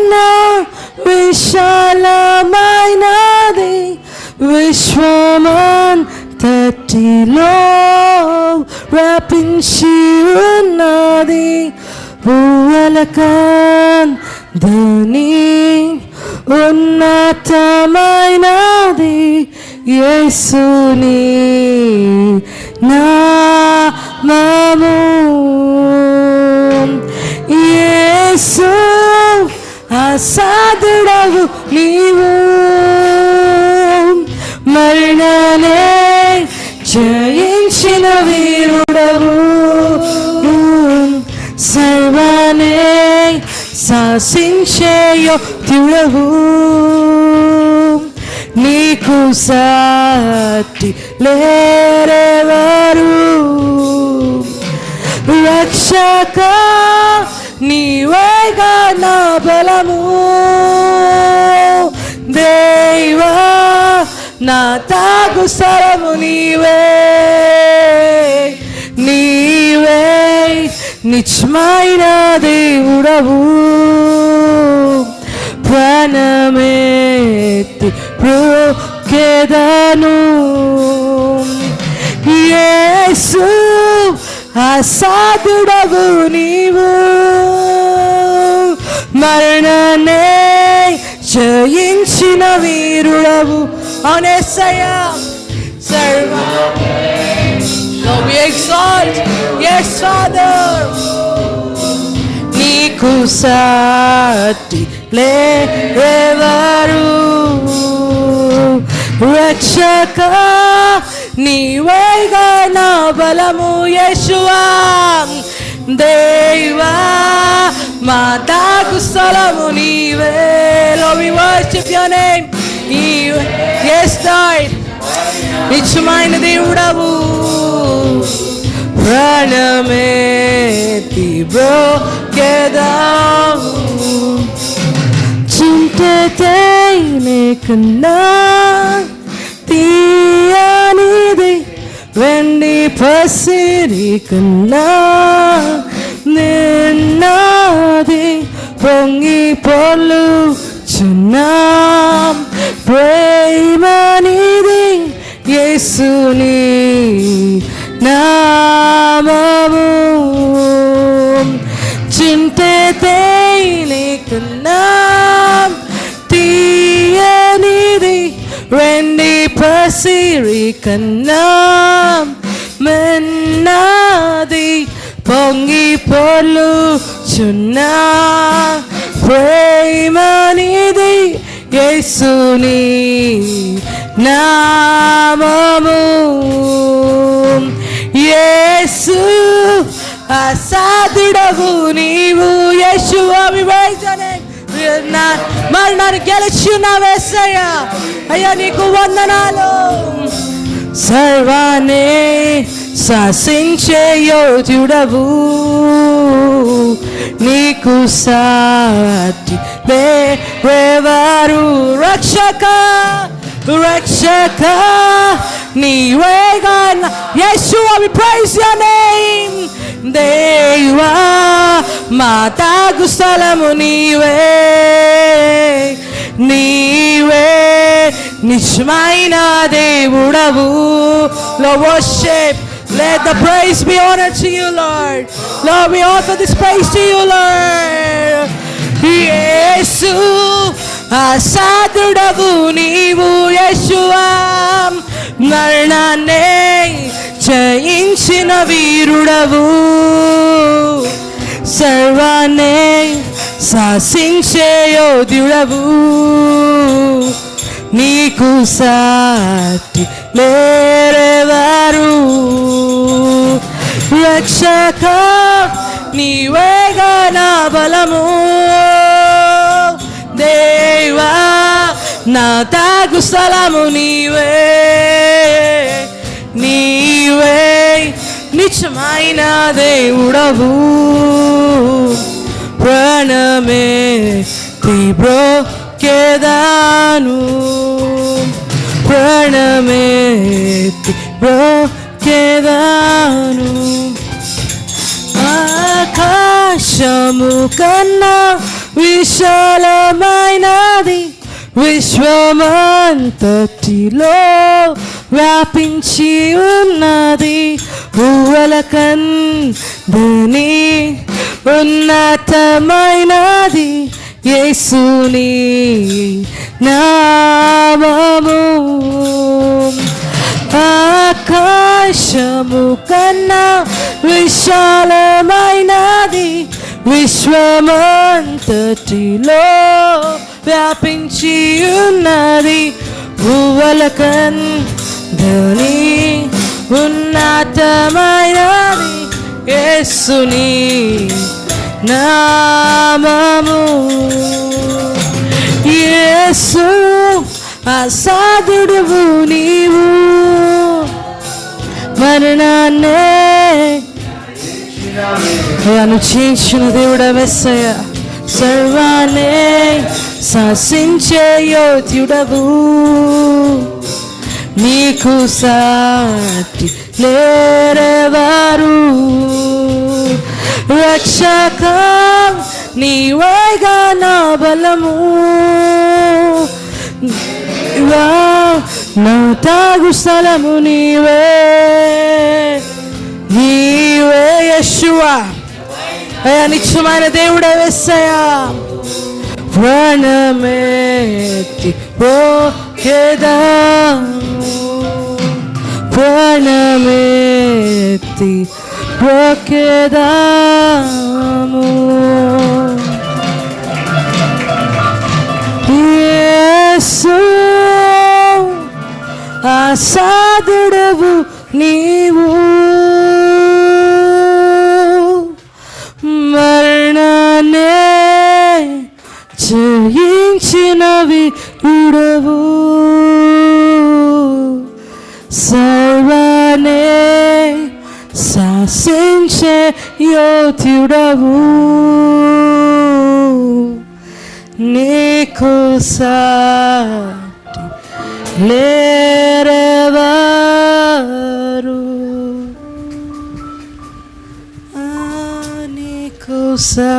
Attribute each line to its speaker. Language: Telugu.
Speaker 1: కన్నా విశాలమైనది విశ్వమాన్ తట్టిలో వ్యాపించి ఉన్నది భూవలకన్ ధని ఉన్నతమైనది యేసుని నా మాము ఈ సాధుడవు నీవు. మరణాలే జయించిన వీరుడవు. సర్వానే శాసించే యోధుడవు నీకు సాటి లేరెవరు. రక్షక నీవేగా నా బలము. దేవా నా తాగు సరము నీవే. నీవే నిజమైన దేవుడవు. ప్రాణమేతి ప్రోకేదను యేసు అసాధుడవు నీవు మరణనే జయించిన వీరుడవు అనేసయ్యా సర్వ Lord, we exalt. Yes, Father. నీకు సాటి లేవరు రక్షక నీవైగా బలము యశువా దేవా మాతాకు స్థలము నీవే Lord, we worship your name. Yes, Lord. నిత్యమైన దేవుడవు ప్రాణమే బ్రోకెదావు చింతతైనే కన్నా తీయనిది వెన్ పసిరి కన్నా నిన్నది పొంగి పొల్లు చున్నాం ప్రేమనిది యేసుని నామము చింతే తేలికన్నా తీయనిది వెండి పసిరి కన్నా మెన్నది పొంగి పొలు చున్నా ప్రేమనిది యేసుని నామము. యేసు అసాధుడవు నీవు యేసు అవివేచనే. మరణాన్ని గెలిచినావేసయ్యా అయ్యా నీకు వందనాలు. సర్వానే శాసించే యోధుడవు. నీకు సాటి వేవారు రక్షక రక్షక నీవేగా Yeshua we praise your name. దేవా మా తాగు స్థలము నీవే. నీ నిజమైన దేవుడవు లో worship let the praise be honored to you Lord Lord we offer this praise to you Lord యేసు అసాధుడవు నీవు యశువా మరణాన్నే జయించిన వీరుడవు సర్వాన్నే శాసించే యోధుడవు నీకు సాటి లేరెవరు? రక్షక నీవేగా నా బలము. దేవా నా తాగు స్థలము నీవే. నీవే నిజమైన దేవుడవు. ప్రణమే తీవ్ర కేదా ప్రాణమే తీవ్ర కేదాను ఆకాశము కన్నా విశాలమైనది విశ్వమంతటిలో వ్యాపించి ఉన్నది ఊవల కందని ఉన్నతమైనది యేసుని నామము. ఆకాశము కన్నా విశాలమైనది విశ్వమంతటిలో వ్యాపించి ఉన్నది. భూవల కందని ఉన్నతమైనది యేసుని. నామము. యేసు అసాధుడువు నీవు. మరణాన్నే అనుచించిన దేవుడ వెస్సయ సర్వానే శాసించే యోధ్యుడవు నీకు సాటి లేరెవారు రక్షక నీవైగా నా బలము. నా తాగు స్థలము నీవే. నీవే యశువా అయ్యా నిత్యమైన దేవుడే వెస్సయా ప్రాణమేతి పోకేదాము ప్రాణమేతి పోకేదాము యేసు ఆసాదుడవు నీవు మరణాన్నే జయించినవి ఉడవు యోధుడవు నీకు సాటి లేరెవారు ఆ నీకు సా